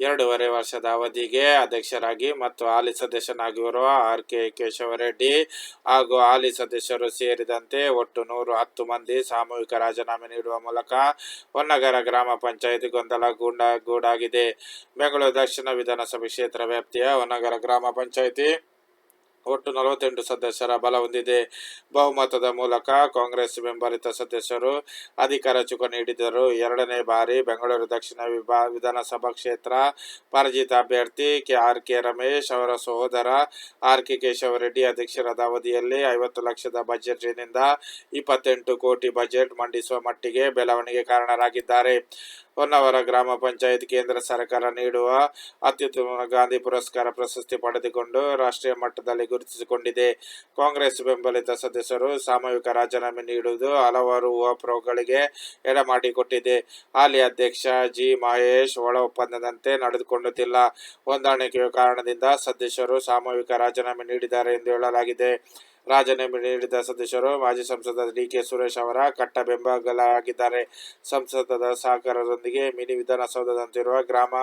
ಎರಡೂವರೆ ವರ್ಷದ ಅವಧಿಗೆ ಅಧ್ಯಕ್ಷರಾಗಿ ಮತ್ತು ಹಾಲಿ ಸದಸ್ಯನಾಗಿರುವ ಆರ್ ಕೆ ಕೇಶವರೆಡ್ಡಿ ಹಾಗೂ ಹಾಲಿ ಸದಸ್ಯರು ಸೇರಿದಂತೆ ಒಟ್ಟು ನೂರ ಹತ್ತು ಮಂದಿ ಸಾಮೂಹಿಕ ರಾಜೀನಾಮೆ ನೀಡುವ ಮೂಲಕ ಹೊನ್ನಗರ ಗ್ರಾಮ ಪಂಚಾಯಿತಿ ಗೊಂದಲ ಗೂಂಡ ಗೂಡಾಗಿದೆ. ಬೆಂಗಳೂರು ದಕ್ಷಿಣ ವಿಧಾನಸಭೆ ಕ್ಷೇತ್ರ ವ್ಯಾಪ್ತಿಯ ಹೊನ್ನಗರ ಗ್ರಾಮ ಪಂಚಾಯಿತಿ ಒಟ್ಟು ನಲವತ್ತೆಂಟು ಸದಸ್ಯರ ಬಲ ಹೊಂದಿದೆ. ಬಹುಮತದ ಮೂಲಕ ಕಾಂಗ್ರೆಸ್ ಬೆಂಬಲಿತ ಸದಸ್ಯರು ಅಧಿಕಾರ ಚುಕ ನೀಡಿದರು. ಎರಡನೇ ಬಾರಿ ಬೆಂಗಳೂರು ದಕ್ಷಿಣ ವಿಭಾ ವಿಧಾನಸಭಾ ಕ್ಷೇತ್ರ ಪರಾಜಿತ ಅಭ್ಯರ್ಥಿ ಕೆ ಆರ್ ಕೆ ರಮೇಶ್ ಅವರ ಸಹೋದರ ಆರ್ ಕೆ ಕೇಶವರೆಡ್ಡಿ ಅಧ್ಯಕ್ಷರಾದ ಅವಧಿಯಲ್ಲಿ ಐವತ್ತು ಲಕ್ಷದ ಬಜೆಟ್ನಿಂದ ಇಪ್ಪತ್ತೆಂಟು ಕೋಟಿ ಬಜೆಟ್ ಮಂಡಿಸುವ ಮಟ್ಟಿಗೆ ಬೆಳವಣಿಗೆ ಕಾರಣರಾಗಿದ್ದಾರೆ. ಹೊನ್ನವರ ಗ್ರಾಮ ಪಂಚಾಯತ್ ಕೇಂದ್ರ ಸರ್ಕಾರ ನೀಡುವ ಅತ್ಯುತ್ತಮ ಗಾಂಧಿ ಪುರಸ್ಕಾರ ಪ್ರಶಸ್ತಿ ಪಡೆದುಕೊಂಡು ರಾಷ್ಟ್ರೀಯ ಮಟ್ಟದಲ್ಲಿ ಗುರುತಿಸಿಕೊಂಡಿದೆ. ಕಾಂಗ್ರೆಸ್ ಬೆಂಬಲಿತ ಸದಸ್ಯರು ಸಾಮೂಹಿಕ ರಾಜೀನಾಮೆ ನೀಡುವುದು ಹಲವಾರು ಪ್ರೋಗಳಿಗೆ ಎಡೆಮಾಡಿಕೊಟ್ಟಿದೆ ಹಾಲಿ ಅಧ್ಯಕ್ಷ ಜಿ ಮಹೇಶ್ ಒಳ ಒಪ್ಪಂದದಂತೆ ನಡೆದುಕೊಳ್ಳುತ್ತಿಲ್ಲ. ಹೊಂದಾಣಿಕೆಯ ಕಾರಣದಿಂದ ಸದಸ್ಯರು ಸಾಮೂಹಿಕ ರಾಜೀನಾಮೆ ನೀಡಿದ್ದಾರೆ ಎಂದು ಹೇಳಲಾಗಿದೆ. ರಾಜೀನಾಮೆ ನೀಡಿದ ಸದಸ್ಯರು ಮಾಜಿ ಸಂಸದ ಡಿ ಕೆ ಸುರೇಶ್ ಅವರ ಕಟ್ಟ ಬೆಂಬಲವಾಗಿದ್ದಾರೆ ಸಂಸದದ ಸಹಕಾರದೊಂದಿಗೆ ಮಿನಿ ವಿಧಾನಸೌಧದಂತಿರುವ ಗ್ರಾಮ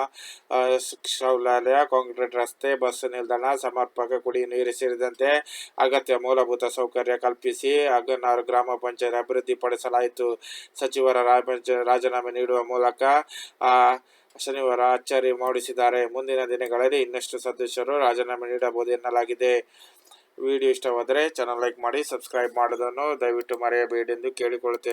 ಶೌಚಾಲಯ, ಕಾಂಕ್ರೀಟ್ ರಸ್ತೆ, ಬಸ್ ನಿಲ್ದಾಣ, ಸಮರ್ಪಕ ಕುಡಿಯುವ ನೀರು ಸೇರಿದಂತೆ ಅಗತ್ಯ ಮೂಲಭೂತ ಸೌಕರ್ಯ ಕಲ್ಪಿಸಿ ಅಗನಾರು ಗ್ರಾಮ ಪಂಚಾಯತ್ ಅಭಿವೃದ್ಧಿಪಡಿಸಲಾಯಿತು ಸಚಿವರ ರಾಜ- ರಾಜೀನಾಮೆ ನೀಡುವ ಮೂಲಕ ಶನಿವಾರ ಅಚ್ಚರಿ ಮೂಡಿಸಿದ್ದಾರೆ. ಮುಂದಿನ ದಿನಗಳಲ್ಲಿ ಇನ್ನಷ್ಟು ಸದಸ್ಯರು ರಾಜೀನಾಮೆ ನೀಡಬಹುದು ಎನ್ನಲಾಗಿದೆ. ವಿಡಿಯೋ ಇಷ್ಟವಾದರೆ ಚಾನಲ್ ಲೈಕ್ ಮಾಡಿ ಸಬ್ಸ್ಕ್ರೈಬ್ ಮಾಡೋದನ್ನು ದಯವಿಟ್ಟು ಮರೆಯಬೇಡಿ ಎಂದು ಕೇಳಿಕೊಳ್ಳುತ್ತೇನೆ.